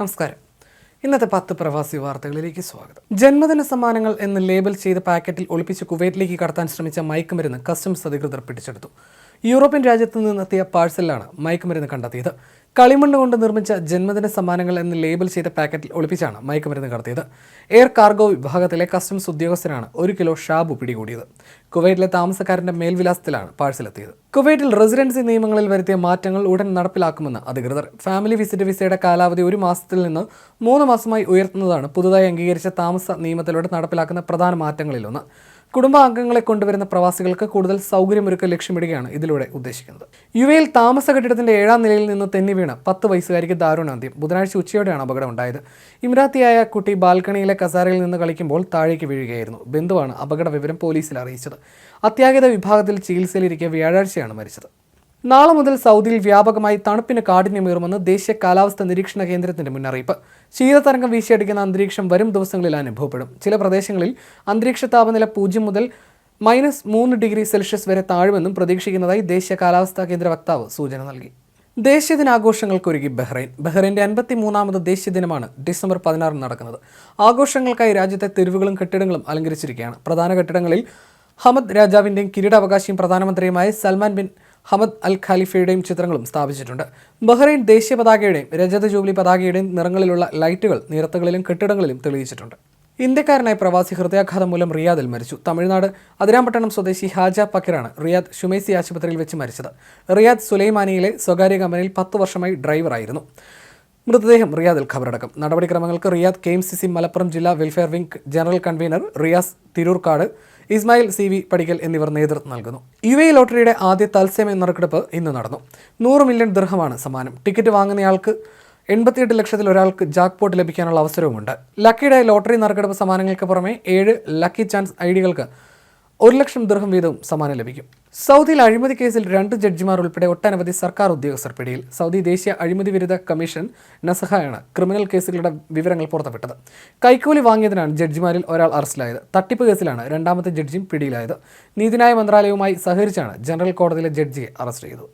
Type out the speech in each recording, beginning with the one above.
നമസ്കാരം. ഇന്നത്തെ പത്ത് പ്രവാസി വാർത്തകളിലേക്ക് സ്വാഗതം. ജന്മദിന സമ്മാനങ്ങൾ എന്ന് ലേബൽ ചെയ്ത പാക്കറ്റിൽ ഒളിപ്പിച്ച് കുവൈറ്റിലേക്ക് കടത്താൻ ശ്രമിച്ച മയക്കുമരുന്ന് കസ്റ്റംസ് അധികൃതർ പിടിച്ചെടുത്തു. യൂറോപ്യൻ രാജ്യത്തു നിന്നെത്തിയ പാഴ്സലിലാണ് മയക്കുമരുന്ന് കണ്ടെത്തിയത്. കളിമണ്ണ് കൊണ്ട് നിർമ്മിച്ച ജന്മദിന സമ്മാനങ്ങൾ എന്ന് ലേബൽ ചെയ്ത പാക്കറ്റിൽ ഒളിപ്പിച്ചാണ് മയക്കുമരുന്ന് കടത്തിയത് എയർ കാർഗോ വിഭാഗത്തിലെ കസ്റ്റംസ് ഉദ്യോഗസ്ഥനാണ് ഒരു കിലോ ഷാബു പിടികൂടിയത്. കുവൈറ്റിലെ താമസക്കാരന്റെ മേൽവിലാസത്തിലാണ് പാഴ്സലെത്തിയത്. കുവൈറ്റിൽ റെസിഡൻസി നിയമങ്ങളിൽ വരുത്തിയ മാറ്റങ്ങൾ ഉടൻ നടപ്പിലാക്കുമെന്ന് അധികൃതർ. ഫാമിലി വിസിറ്റ് വിസയുടെ കാലാവധി ഒരു മാസത്തിൽ നിന്ന് മൂന്ന് മാസമായി ഉയർത്തുന്നതാണ് പുതുതായി അംഗീകരിച്ച താമസ നിയമത്തിലൂടെ നടപ്പിലാക്കുന്ന പ്രധാന മാറ്റങ്ങളിലൊന്ന്. കുടുംബാംഗങ്ങളെ കൊണ്ടുവരുന്ന പ്രവാസികൾക്ക് കൂടുതൽ സൗകര്യമൊരുക്ക ലക്ഷ്യമിടുകയാണ് ഇതിലൂടെ ഉദ്ദേശിക്കുന്നത്. യു എയിൽ താമസ കെട്ടിടത്തിന്റെ ഏഴാം നിലയിൽ നിന്ന് തെന്നി വീണ് പത്ത് വയസ്സുകാരിക്ക് ദാരുണാന്ത്യം. ബുധനാഴ്ച ഉച്ചയോടെയാണ് അപകടം ഉണ്ടായത്. ഇമ്രാത്തിയായ കുട്ടി ബാൽക്കണിയിലെ കസാരയിൽ നിന്ന് കളിക്കുമ്പോൾ താഴേക്ക് വീഴുകയായിരുന്നു. ബന്ധുവാണ് അപകട വിവരം പോലീസിൽ അറിയിച്ചത്. അത്യാഹിത വിഭാഗത്തിൽ ചികിത്സയിലിരിക്കെ വ്യാഴാഴ്ചയാണ് മരിച്ചത്. നാളെ മുതൽ സൗദിയിൽ വ്യാപകമായി തണുപ്പിന് കാഠിന്യമേറുമെന്ന് ദേശീയ കാലാവസ്ഥ നിരീക്ഷണ കേന്ദ്രത്തിന്റെ മുന്നറിയിപ്പ്. ശീതതരംഗം വീശിയടിക്കുന്ന അന്തരീക്ഷം വരും ദിവസങ്ങളിൽ അനുഭവപ്പെടും. ചില പ്രദേശങ്ങളിൽ അന്തരീക്ഷ താപനില പൂജ്യം മുതൽ മൈനസ് മൂന്ന് ഡിഗ്രി സെൽഷ്യസ് വരെ താഴുമെന്നും പ്രതീക്ഷിക്കുന്നതായി ദേശീയ കാലാവസ്ഥാ കേന്ദ്ര വക്താവ് സൂചന നൽകി. ദേശീയ ദിനാഘോഷങ്ങൾക്കൊരുങ്ങി ബഹ്റൈൻ. ബഹ്റൈന്റെ അൻപത്തി മൂന്നാമത് ദേശീയ ദിനമാണ് ഡിസംബർ പതിനാറിന് നടക്കുന്നത്. ആഘോഷങ്ങൾക്കായി രാജ്യത്തെ തെരുവുകളും കെട്ടിടങ്ങളും അലങ്കരിച്ചിരിക്കുകയാണ്. പ്രധാന കെട്ടിടങ്ങളിൽ ഹമദ് രാജാവിന്റെയും കിരീടാവകാശിയും പ്രധാനമന്ത്രിയുമായ സൽമാൻ ബിൻ ഹമദ് അൽ ഖാലിഫയുടെയും ചിത്രങ്ങളും സ്ഥാപിച്ചിട്ടുണ്ട്. ബഹ്റൈൻ ദേശീയ പതാകയുടെയും രജത ജൂബിലി പതാകയുടെയും നിറങ്ങളിലുള്ള ലൈറ്റുകൾ നിരത്തുകളിലും കെട്ടിടങ്ങളിലും തെളിയിച്ചിട്ടുണ്ട്. ഇന്ത്യക്കാരനായ പ്രവാസി ഹൃദയാഘാതം മൂലം റിയാദിൽ മരിച്ചു. തമിഴ്നാട് അതിരാമ്പട്ടണം സ്വദേശി ഹാജ പക്കിറാണ് റിയാദ് ഷുമേസി ആശുപത്രിയിൽ വെച്ച് മരിച്ചത്. റിയാദ് സുലൈമാനിയിലെ സ്വകാര്യ കമ്പനിയിൽ പത്ത് വർഷമായി ഡ്രൈവറായിരുന്നു. മൃതദേഹം റിയാദിൽ ഖബറടക്കും. നടപടിക്രമങ്ങൾക്ക് Riyadh K M C C Malappuram ജില്ലാ welfare wing general convener Riyas Tirurkad Ismail C V Padikkal എന്നിവർ നേതൃത്വം നൽകുന്നു. യു എ ലോട്ടറിയുടെ ആദ്യ തത്സമയ നറുക്കെടുപ്പ് ഇന്ന് നടന്നു. നൂറ് മില്യൺ ദൃഹമാണ് സമ്മാനം. ടിക്കറ്റ് വാങ്ങുന്നയാൾക്ക് എൺപത്തിയെട്ട് ലക്ഷത്തിൽ ഒരാൾക്ക് ജാക്ക്പോട്ട് ലഭിക്കാനുള്ള അവസരവുമുണ്ട്. ലക്കിയുടെ ലോട്ടറി നറുക്കെടുപ്പ് സമ്മാനങ്ങൾക്ക് പുറമെ ഏഴ് ലക്കി ചാൻസ് ഐഡികൾക്ക് ഒരു ലക്ഷം ദൃഹം വീതവും സമ്മാനം ലഭിക്കും. സൗദിയിൽ അഴിമതി കേസിൽ രണ്ട് ജഡ്ജിമാർ ഉൾപ്പെടെ ഒട്ടനവധി സർക്കാർ ഉദ്യോഗസ്ഥർ പിടിയിൽ. സൗദി ദേശീയ അഴിമതി വിരുദ്ധ കമ്മീഷൻ നസഹയാണ് ക്രിമിനൽ കേസുകളുടെ വിവരങ്ങൾ പുറത്തുവിട്ടത്. കൈക്കൂലി വാങ്ങിയതിനാണ് ജഡ്ജിമാരിൽ ഒരാൾ അറസ്റ്റിലായത്. തട്ടിപ്പ് കേസിലാണ് രണ്ടാമത്തെ ജഡ്ജിയും പിടിയിലായത്. നീതിന്യായ മന്ത്രാലയവുമായി സഹകരിച്ചാണ് ജനറൽ കോടതിയിലെ ജഡ്ജിയെ അറസ്റ്റ് ചെയ്തത്.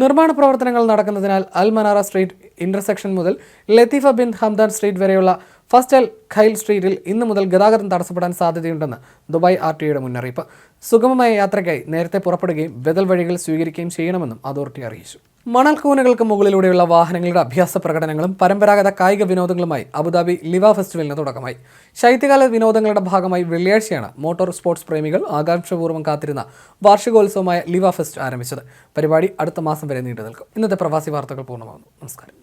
നിർമ്മാണ പ്രവർത്തനങ്ങൾ നടക്കുന്നതിനാൽ അൽ മനാറ സ്ട്രീറ്റ് ഇന്റർസെക്ഷൻ മുതൽ ലത്തീഫ ബിൻ ഹംദാൻ സ്ട്രീറ്റ് വരെയുള്ള ഫസ്റ്റ് അൽ ഖൈൽ സ്ട്രീറ്റിൽ ഇന്ന് മുതൽ ഗതാഗതം തടസ്സപ്പെടാൻ സാധ്യതയുണ്ടെന്ന് ദുബായ് ആർ ടിയുടെ മുന്നറിയിപ്പ്. സുഗമമായ യാത്രയ്ക്കായി നേരത്തെ പുറപ്പെടുകയും ബദൽ വഴികൾ സ്വീകരിക്കുകയും ചെയ്യണമെന്നും അതോറിറ്റി അറിയിച്ചു. മണൽക്കൂനകൾക്ക് മുകളിലൂടെയുള്ള വാഹനങ്ങളുടെ അഭ്യാസ പ്രകടനങ്ങളും പരമ്പരാഗത കായിക വിനോദങ്ങളുമായി അബുദാബി ലിവ ഫെസ്റ്റിവലിന് തുടക്കമായി. ശൈത്യകാല വിനോദങ്ങളുടെ ഭാഗമായി വെള്ളിയാഴ്ചയാണ് മോട്ടോർ സ്പോർട്സ് പ്രേമികൾ ആകാംക്ഷപൂർവം കാത്തിരുന്ന വാർഷികോത്സവമായ ലിവ ഫെസ്റ്റ് ആരംഭിച്ചത്. പരിപാടി അടുത്ത മാസം വരെ നീണ്ടു നിൽക്കും ഇന്നത്തെ പ്രവാസി വാർത്തകൾ പൂർണമാകുന്നു. നമസ്കാരം.